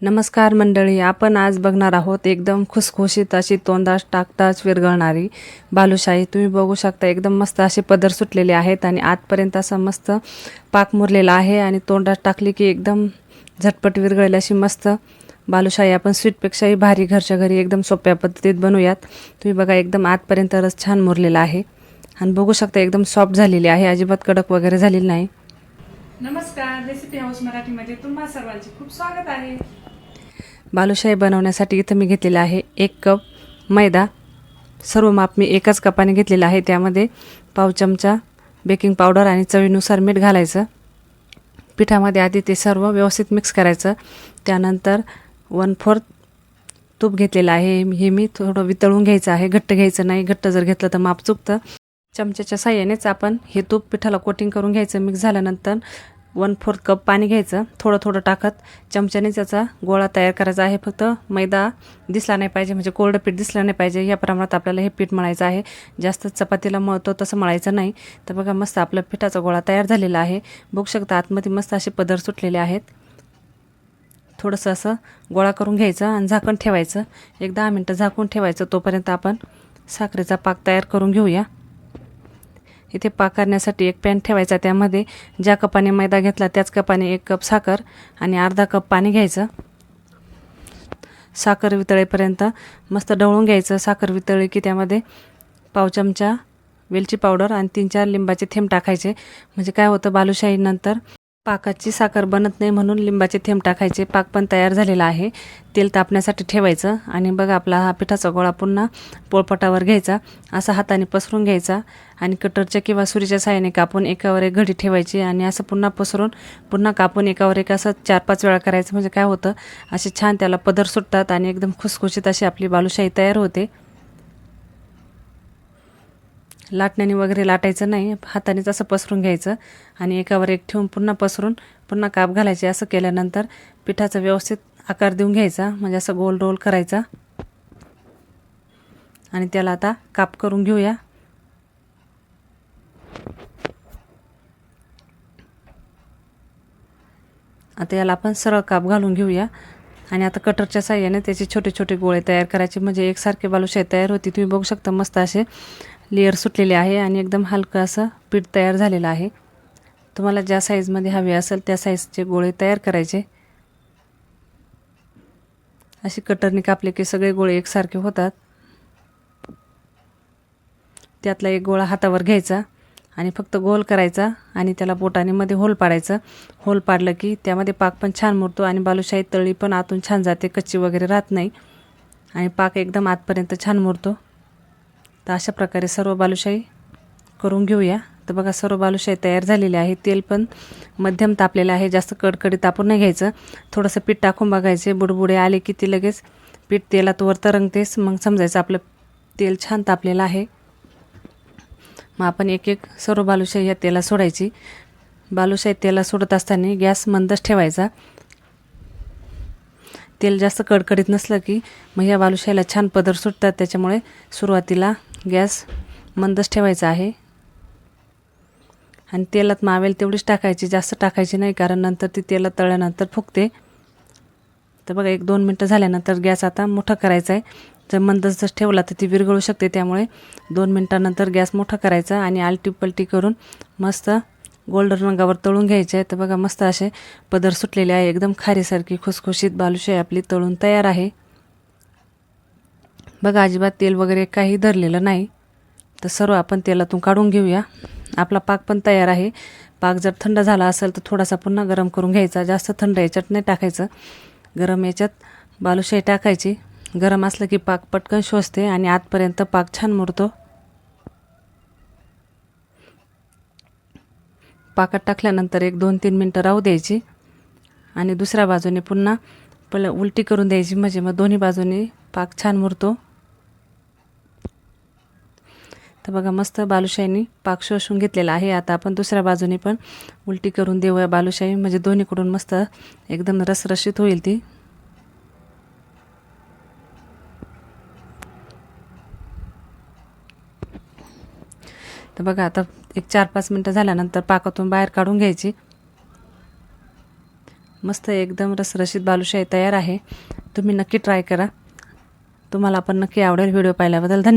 नमस्कार मंडळी आपण आज बघणार आहोत एकदम खुसखुशीत अशी तोंडास टाकताच विरघळणारी बालुशाही. तुम्ही बघू शकता एकदम मस्त असे पदर सुटलेले आहेत आणि आतपर्यंत असा मस्त पाक मुरलेला आहे आणि तोंडात टाकली की एकदम झटपट विरघळेल अशी मस्त बालुशाही. आपण स्वीटपेक्षाही भारी घरच्या घरी एकदम सोप्या पद्धतीत बनवूयात. तुम्ही बघा एकदम आतपर्यंत रस छान मुरलेला आहे. आणि बघू शकता एकदम सॉफ्ट झालेली आहे. अजिबात कडक वगैरे झालेली नाही. नमस्कार रेसिपी हाऊस मराठीमध्ये तुम्हा सर्वांचे खूप स्वागत आहे. बालुशाही बनवण्यासाठी इथं मी घेतलेला आहे एक कप मैदा. सर्व माप मी एकाच कपाने घेतलेलं आहे. त्यामध्ये पाव चमचा बेकिंग पावडर आणि चवीनुसार मीठ घालायचं. पिठामध्ये आधी ते सर्व व्यवस्थित मिक्स करायचं. त्यानंतर वन फोर्थ तूप घेतलेलं आहे. हे मी थोडं वितळून घ्यायचं आहे. घट्ट घ्यायचं नाही. घट्ट जर घेतलं तर माप चुकतं. चमच्याच्या साह्यानेच आपण हे तूप पिठाला कोटिंग करून घ्यायचं. मिक्स झाल्यानंतर वन फोर्थ कप पाणी घ्यायचं. थोडं थोडं टाकत चमच्याने त्याचा गोळा तयार करायचा आहे. फक्त मैदा दिसला नाही पाहिजे म्हणजे कोरडं पीठ दिसलं नाही पाहिजे. या प्रमाणात आपल्याला हे पीठ मळायचं आहे. जास्त चपातीला मळतो तसं मळायचं नाही. तर बघा मस्त आपलं पिठाचा गोळा तयार झालेला आहे. बघू शकता आतमध्ये मस्त असे पदर सुटलेले आहेत. थोडंसं असं गोळा करून घ्यायचं आणि झाकण ठेवायचं. एक दहा मिनटं झाकून ठेवायचं. तोपर्यंत आपण साखरेचा पाक तयार करून घेऊया. इथे पाक करण्यासाठी एक पॅन ठेवायचा. त्यामध्ये ज्या कपाने मैदा घेतला त्याच कपाने एक कप साखर आणि अर्धा कप पाणी घ्यायचं. साखर वितळेपर्यंत मस्त ढवळून घ्यायचं. साखर वितळी की त्यामध्ये पाव चमचा वेलची पावडर आणि तीन चार लिंबाचे थेंब टाकायचे. म्हणजे काय होतं बालुशाहीनंतर पाकाची साखर बनत नाही म्हणून लिंबाचे थेंब टाकायचे. पाक पण तयार झालेला आहे. तेल तापण्यासाठी ठेवायचं. आणि बघा आपला हा पिठाचा गोळा पुन्हा पोळपटावर घ्यायचा. असा हाताने पसरून घ्यायचा. आणि कटरच्या किंवा सुरीच्या साहाय्याने कापून एकावर एक घडी ठेवायची. आणि असं पुन्हा पसरून पुन्हा कापून एकावर एक असं चार पाच वेळा करायचं. म्हणजे काय होतं? असे छान त्याला पदर सुटतात आणि एकदम खुसखुशीत अशी आपली बालुशाही तयार होते. लाटण्याने वगैरे लाटायचं नाही. हातानेच असं पसरून घ्यायचं आणि एकावर एक ठेवून पुन्हा पसरून पुन्हा काप घालायचे. असं केल्यानंतर पिठाचा व्यवस्थित आकार देऊन घ्यायचा. म्हणजे असं गोल रोल करायचा. आणि त्याला आता काप करून घेऊया. आता याला आपण सरळ काप घालून घेऊया. आणि आता कटरच्या साह्याने त्याचे छोटे छोटे गोळे तयार करायचे. म्हणजे एकसारखे बालुशाही तयार होती. तुम्ही बघू शकता मस्त असे लेअर सुटलेले आहे आणि एकदम हलकं असं पीठ तयार झालेलं आहे. तुम्हाला ज्या साईजमध्ये हवे असेल त्या साईजचे गोळे तयार करायचे. असे कटरने कापले की सगळे गोळे एकसारखे होतात. त्यातला एक गोळा हातावर घ्यायचा आणि फक्त गोल करायचा आणि त्याला बोटाने मध्ये होल पाडायचं. होल पाडलं की त्यामध्ये पाक पण छान मुरतो आणि बालुशाही तळी पण आतून छान जाते कच्ची वगैरे राहत नाही. आणि पाक एकदम आतपर्यंत छान मुरतो. तर अशा प्रकारे सर्व बालुशाही करून घेऊया. तर बघा सर्व बालुशाही तयार झालेली आहे तेल पण मध्यम तापलेलं आहे. जास्त कडकडीत तापून नाही घ्यायचं. थोडंसं पीठ टाकून बघायचे. बुडबुडे आले की ते लगेच पीठ तेलात वर तरंगतेच मग समजायचं आपलं तेल छान तापलेलं आहे. मग आपण एक एक सर्व बालुशाही या तेला सोडायची. बालुशाही तेला सोडत असताना गॅस मंदच ठेवायचा. तेल जास्त कडकडीत नसलं की मग या बालुशाहीला छान पदर सुटतात. त्याच्यामुळे सुरुवातीला गॅस मंदच ठेवायचा आहे. आणि तेलात मावेल तेवढीच टाकायची जास्त टाकायची नाही कारण नंतर ती तेलात तळल्यानंतर फुगते. तर बघा एक दोन मिनटं झाल्यानंतर गॅस आता मोठा करायचा आहे. जर मंदच जर ठेवला तर ती विरघळू शकते त्यामुळे दोन मिनटानंतर गॅस मोठा करायचा आणि आलटी पलटी करून मस्त गोल्डन रंगावर तळून घ्यायचे आहे तर बघा मस्त असे पदर सुटलेले आहे. एकदम खारीसारखी खुसखुशीत बालुशाही आपली तळून तयार आहे. बघा अजिबात तेल वगैरे काही धरलेलं नाही. तर सर्व आपण तेलातून काढून घेऊया. आपला पाक पण तयार आहे. पाक जर थंड झाला असेल तर थोडासा पुन्हा गरम करून घ्यायचा. जास्त थंड याच्यात नाही टाकायचं. गरम याच्यात बालुशाही टाकायची. गरम असलं की पाक पटकन शोषते आणि आतपर्यंत पाक छान मुरतो. पाकात टाकल्यानंतर एक दोन तीन मिनटं राहू द्यायची. आणि दुसऱ्या बाजूने पुन्हा पल उलटी करून द्यायची. म्हणजे मग दोन्ही बाजूने पाक छान मुरतो. तर बघा मस्त बालुशाहीने पाक शोषून घेतलेला आहे. आता आपण दुसऱ्या बाजूने पण उलटी करून देऊया बालुशाही. म्हणजे दोन्हीकडून मस्त एकदम रसरशीत होईल ती. तर बघा आता एक चार पाच मिनटं झाल्यानंतर पाकातून बाहेर काढून घ्यायची. मस्त एकदम रसरशीत बालुशाही तयार आहे. तुम्ही नक्की ट्राय करा. तुम्हाला पण नक्की आवडेल व्हिडिओ पाहिल्याबद्दल. धन्यवाद.